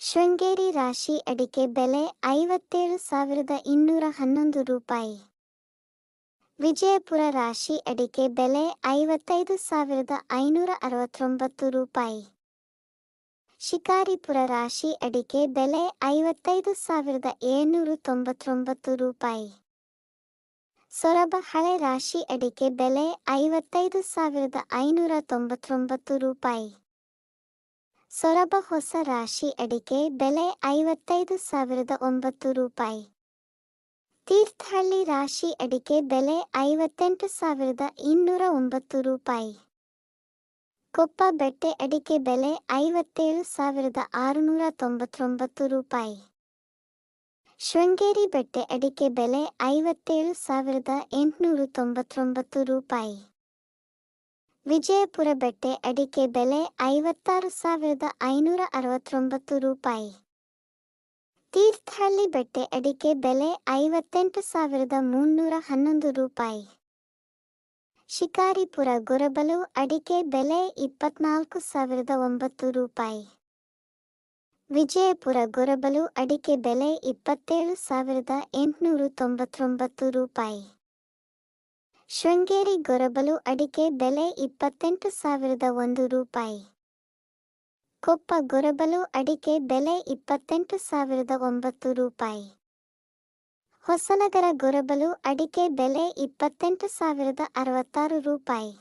ಶೃಂಗೇರಿ ರಾಶಿ ಅಡಿಕೆ ಬೆಲೆ ಐವತ್ತೇಳು ಸಾವಿರದ ಇನ್ನೂರ ಹನ್ನೊಂದು ರೂಪಾಯಿ. ವಿಜಯಪುರ ರಾಶಿ ಅಡಿಕೆ ಬೆಲೆ ಐವತ್ತೈದು ಸಾವಿರದ ಐನೂರ ಅರವತ್ತೊಂಬತ್ತು ರೂಪಾಯಿ. ಶಿಕಾರಿಪುರ ರಾಶಿ ಅಡಿಕೆ ಬೆಲೆ ಐವತ್ತೈದು ಸಾವಿರದ ಏಳ್ನೂರು ತೊಂಬತ್ತೊಂಬತ್ತು ರೂಪಾಯಿ. ಸೊರಬ ಹಳೆ ರಾಶಿ ಅಡಿಕೆ ಬೆಲೆ ಐವತ್ತೈದು ಸಾವಿರದ ಐನೂರ ತೊಂಬತ್ತೊಂಬತ್ತು ರೂಪಾಯಿ. ಸೊರಬ ಹೊಸ ರಾಶಿ ಅಡಿಕೆ ಬೆಲೆ ಐವತ್ತೈದು ಸಾವಿರದ ಒಂಬತ್ತು ರೂಪಾಯಿ. ತೀರ್ಥಹಳ್ಳಿ ರಾಶಿ ಅಡಿಕೆ ಬೆಲೆ ಐವತ್ತೆಂಟು ಸಾವಿರದ ಇನ್ನೂರ ಒಂಬತ್ತು ರೂಪಾಯಿ. ಕೊಪ್ಪ ಬೆಟ್ಟೆ ಅಡಿಕೆ ಬೆಲೆ ಐವತ್ತೇಳು ಸಾವಿರದ ಆರುನೂರ ತೊಂಬತ್ತೊಂಬತ್ತು ರೂಪಾಯಿ. ಶೃಂಗೇರಿ ಬೆಟ್ಟೆ ಅಡಿಕೆ ಬೆಲೆ ಐವತ್ತೇಳು ಸಾವಿರದ ಎಂಟುನೂರು ತೊಂಬತ್ತೊಂಬತ್ತು ರೂಪಾಯಿ. ವಿಜಯಪುರ ಬೆಟ್ಟೆ ಅಡಿಕೆ ಬೆಲೆ ಐವತ್ತಾರು ಸಾವಿರದ ಐನೂರ ಅರವತ್ತೊಂಬತ್ತು ರೂಪಾಯಿ. ತೀರ್ಥಹಳ್ಳಿ ಬೆಟ್ಟೆ ಅಡಿಕೆ ಬೆಲೆ ಐವತ್ತೆಂಟು ಸಾವಿರದ ಮುನ್ನೂರ ಹನ್ನೊಂದು ರೂಪಾಯಿ. ಶಿಕಾರಿಪುರ ಗೊರಬಲು ಅಡಿಕೆ ಬೆಲೆ ಇಪ್ಪತ್ನಾಲ್ಕು ಸಾವಿರದ ಒಂಬತ್ತು ರೂಪಾಯಿ. ವಿಜಯಪುರ ಗೊರಬಲು ಅಡಿಕೆ ಬೆಲೆ ಇಪ್ಪತ್ತೇಳು ಸಾವಿರದ ಎಂಟುನೂರು ತೊಂಬತ್ತೊಂಬತ್ತು ರೂಪಾಯಿ. ಶೃಂಗೇರಿ ಗೊರಬಲು ಅಡಿಕೆ ಬೆಲೆ ಇಪ್ಪತ್ತೆಂಟು ಸಾವಿರದ ಒಂದು ರೂಪಾಯಿ. ಕೊಪ್ಪ ಗೊರಬಲು ಅಡಿಕೆ ಬೆಲೆ ಇಪ್ಪತ್ತೆಂಟು ಸಾವಿರದ ಒಂಬತ್ತು ರೂಪಾಯಿ. ಹೊಸನಗರ ಗೊರಬಲು ಅಡಿಕೆ ಬೆಲೆ ಇಪ್ಪತ್ತೆಂಟು ಸಾವಿರದ ಅರವತ್ತಾರು ರೂಪಾಯಿ.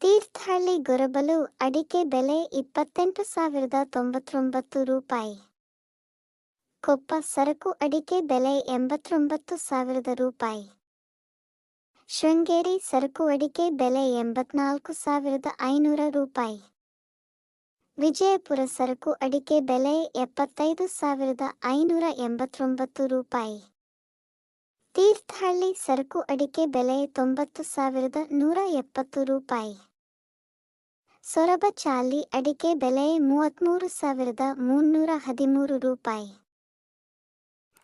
ತೀರ್ಥಹಳ್ಳಿ ಗೊರಬಲು ಅಡಿಕೆ ಬೆಲೆ ಇಪ್ಪತ್ತೆಂಟು ಸಾವಿರದ ತೊಂಬತ್ತೊಂಬತ್ತು ರೂಪಾಯಿ. ಕೊಪ್ಪ ಸರಕು ಅಡಿಕೆ ಬೆಲೆ ಎಂಬತ್ತೊಂಬತ್ತು ಸಾವಿರದ ರೂಪಾಯಿ. ಶೃಂಗೇರಿ ಸರಕು ಅಡಿಕೆ ಬೆಲೆ ಎಂಬತ್ನಾಲ್ಕು ಸಾವಿರದ ಐನೂರ ರೂಪಾಯಿ. ವಿಜಯಪುರ ಸರಕು ಅಡಿಕೆ ಬೆಲೆ ಎಪ್ಪತ್ತೈದು ಸಾವಿರದ ಐನೂರ ಎಂಬತ್ತೊಂಬತ್ತು ರೂಪಾಯಿ. ತೀರ್ಥಹಳ್ಳಿ ಸರಕು ಅಡಿಕೆ ಬೆಲೆ ತೊಂಬತ್ತು ಸಾವಿರದ ನೂರ ಎಪ್ಪತ್ತು ರೂಪಾಯಿ. ಸೊರಬ ಚಾಲಿ ಅಡಿಕೆ ಬೆಲೆ ಮೂವತ್ತ್ಮೂರು ಸಾವಿರದ ಮುನ್ನೂರ ಹದಿಮೂರು ರೂಪಾಯಿ.